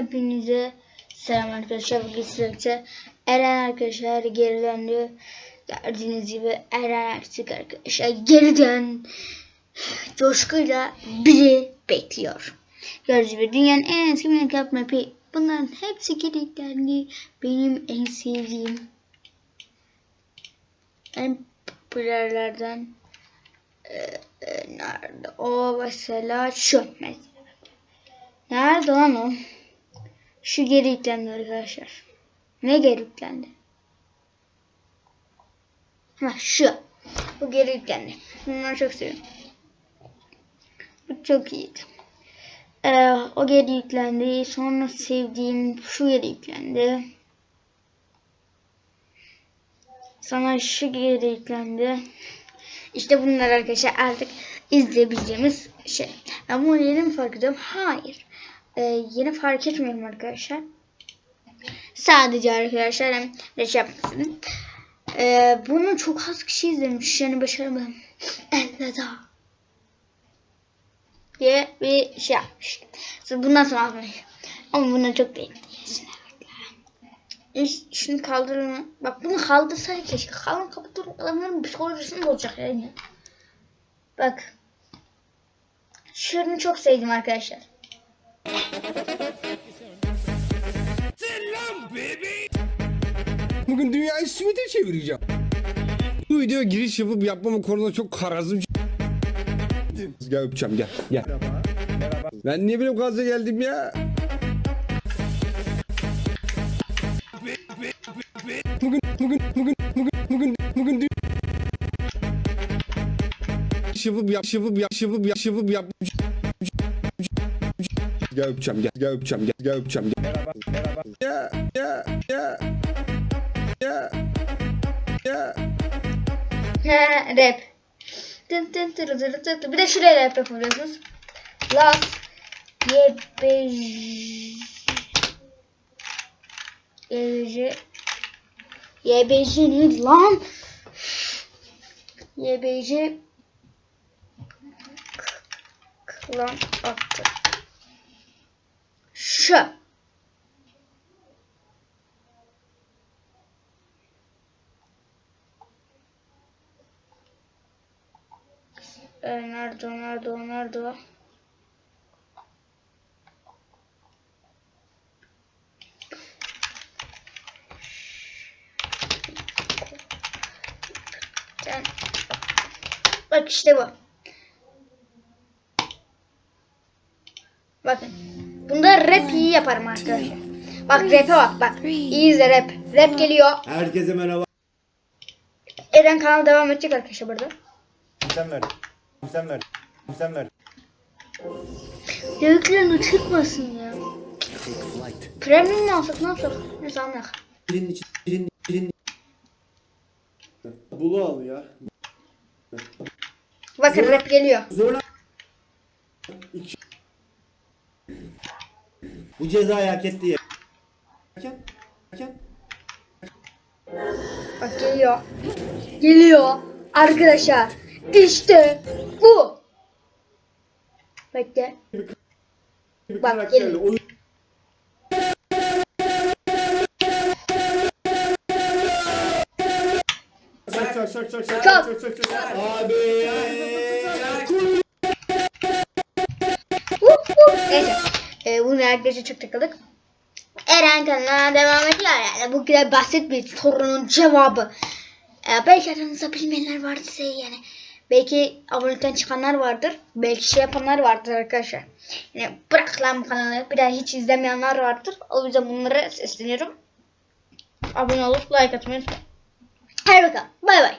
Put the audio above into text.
Hepinize selam arkadaşlar. Bugün sizlerle Eren arkadaşlar geri döndü. Gördüğünüz gibi Eren artık arkadaşlar geri dön. Coşkuyla bizi bekliyor. Gördüğünüz gibi dünyanın en eski Minecraft map'i. Bunların hepsi kilitlendi. Benim en sevdiğim en popülerlerden e, e, nerede o mesela şu mesela. Nerede lan o? Şu geri yüklendi arkadaşlar. Ne geri yüklendi? Ha şu. Bu geri yüklendi. Bunları çok seviyorum. Bu çok iyiydi. Ee, o geri yüklendi. Sonra sevdiğim şu geri yüklendi. Sonra şu geri yüklendi. İşte bunlar arkadaşlar artık izleyebileceğimiz şey. Ben bunu yeni mi fark ediyorum? Hayır. Ee, yeni fark etmiyorum arkadaşlar. Sadece arkadaşlar hem de şey yapmasın. Ee, bunu çok az kişi izlemiş. Yani başaramadım. Elveda. Diye bir şey yapmış. Sonra bundan sonra almayı. Ama bunu çok beğendim. İş, şunu kaldırın. Bak bunu kaldırsaydı keşke. Kalın kapatın adamların psikolojisini bozacak yani. Bak. Şunu çok sevdim arkadaşlar. Bugün dünyayı simite çevireceğim. Bu video giriş yapıp yapmama konusunda çok kararsızım. Gel öpeceğim gel gel. Ben niye böyle gaza geldim ya? Bugün bugün bugün bugün bugün bugün Giriş yapıp yap yapıp yap yapıp yap yapıp yap Gel öpeceğim gel gel öpeceğim gel gel öpeceğim gel. Ya ya ya ya ya He, rap. Tın tın tırı tırı tırı. Bir de şuraya rap yapabiliyorsunuz. Las YBJ YBJ neydi lan? YBJ Klan attı. Şu. Ee, nerede o, nerede o, nerede o? Bak işte bu. Bakın. Bunda rap iyi yaparım arkadaşlar. Bak rap'e bak bak. İyi izle rap. Rap geliyor. Herkese merhaba. Eren kanal devam edecek arkadaşlar burada. Sen ver. Sen ver. Sen ver. Yüklerini çıkmasın ya. Premium mu alsak ne yapsak? Neyse almayak. Birinin için birinin birinin Bulu al ya. Bakın rap geliyor. Zorla. İki. Bu cezayı hak etti ya. Hakem. Hakem. Bak geliyor. Geliyor. Arkadaşlar. İşte bu. Bekle. Bir Bak, karakterle gelin. oyun. Şak şak şak şak şak Kalk. şak şak şak. Abi. Vup, vup. Neyse. Ee, bunu arkadaşlar çok takıldık. Eren kanalına devam ediyor yani. Bu kadar basit bir sorunun cevabı. Ee, belki aranızda bilmeyenler vardır yani. Belki abonelikten çıkanlar vardır. Belki şey yapanlar vardır arkadaşlar. Yani bırak lan bu kanalı. Bir daha hiç izlemeyenler vardır. O yüzden bunlara sesleniyorum. Abone olup like atmayı unutmayın. Hadi bakalım. Bay bay.